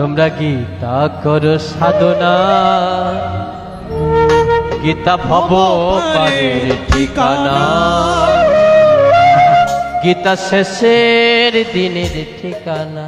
তোমরা গীতা করো সাধনা? গীতা ভব পারের ঠিকানা। গীতা শেষের দিনের ঠিকানা।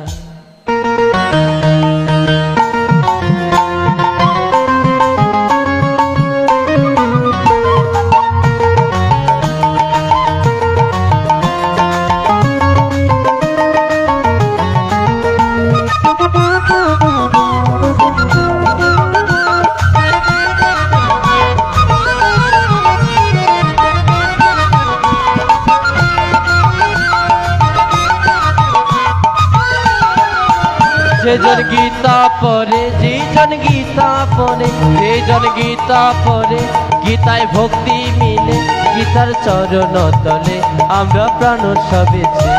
যেজন গীতা পড়ে যেজন গীতা পড়ে যেজন গীতা পড়ে গীতায় ভক্তি মিলে গীতার চরণ তলে আমরা প্রাণ সবেছে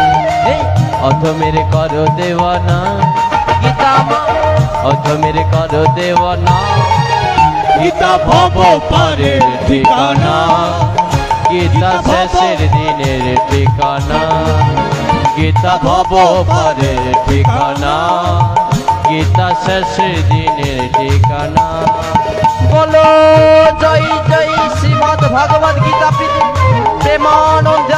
অধমের কর দেওয়ানা গীতা মা অধমের কর দেওয়ানা। গীতা ভব পারের ঠিকানা গীতা শেষের দিনের ঠিকানা। গীতা ভব পরে ঠিকানা। গীতা শেষ দিনের ঠিকানা। বলো, জয় জয় শ্রীমদ ভগবত গীতা প্রেমানন্দ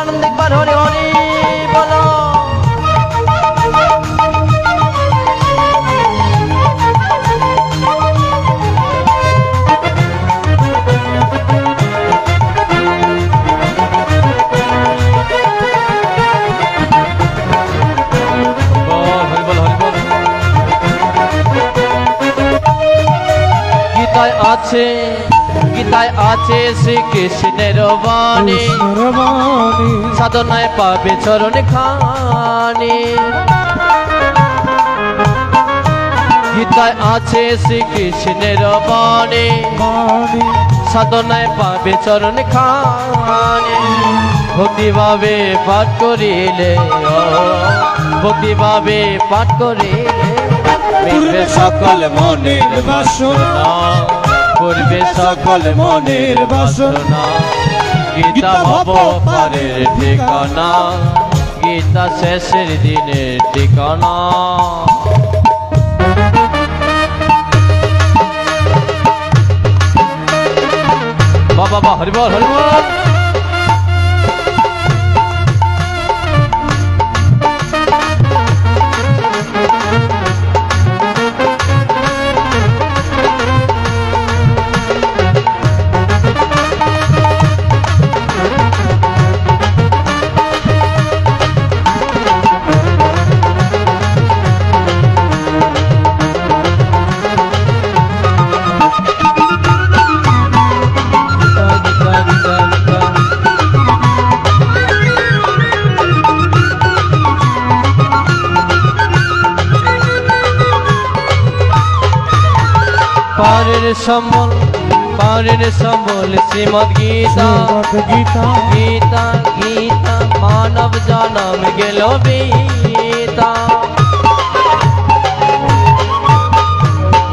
আছে গীতায় আছে শ্রীকৃষ্ণের বাণী। সাধনায় পাবে চরণ খানি। গীতায় আছে শ্রীকৃষ্ণের বাণী। সাধনায় পাবে চরণ খানি। ভক্তিভাবে পাঠ করিলে ভক্তিভাবে পাঠ করিলে সকল মনের বাসনা। সকল মনের বাসনা। গীতা ভব পারের ঠিকানা। গীতা শেষের দিনের ঠিকানা। বাবা বা হরিবর হরিবল। পারের সম্বল পারের সম্বল শ্রীমদ গীতা। শ্রীমদ গীতা। গীতা গীতা মানব জনম গেল বিতা।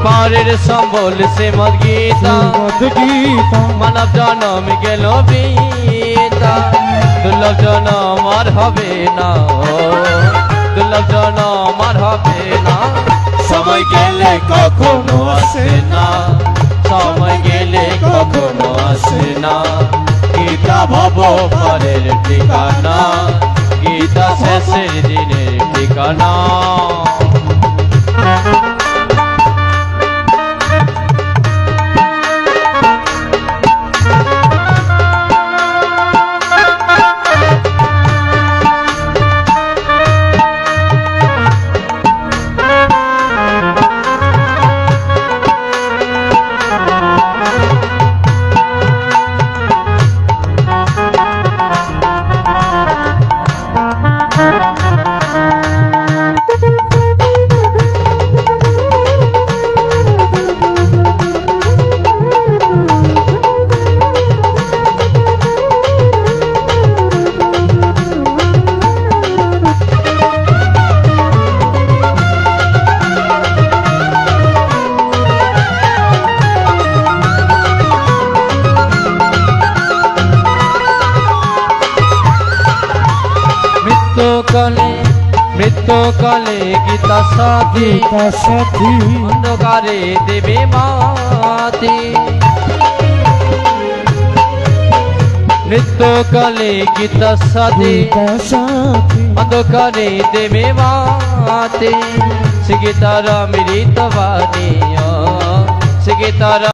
পারের সম্বল শ্রীমদ গীতা। শ্রীমদ গীতা। মানব জনম গেল বিতা। দুর্লভ জনম আর হবে না। ও, দুর্লভ জনম আর হবে না। সময় গেলে কখনো আসে না। সময় গেলে কখনো আসে না। গীতা ভব পরের ঠিকানা। গীতা শেষের দিনের ঠিকানা। কালে গীতা সাথী গীতা সাথী অন্ধকারে দেবে মাতি গীতা সাথী গীতা সাথী অন্ধকারে দেবে মাতে সে গীতার মৃত বাণী সে গীতার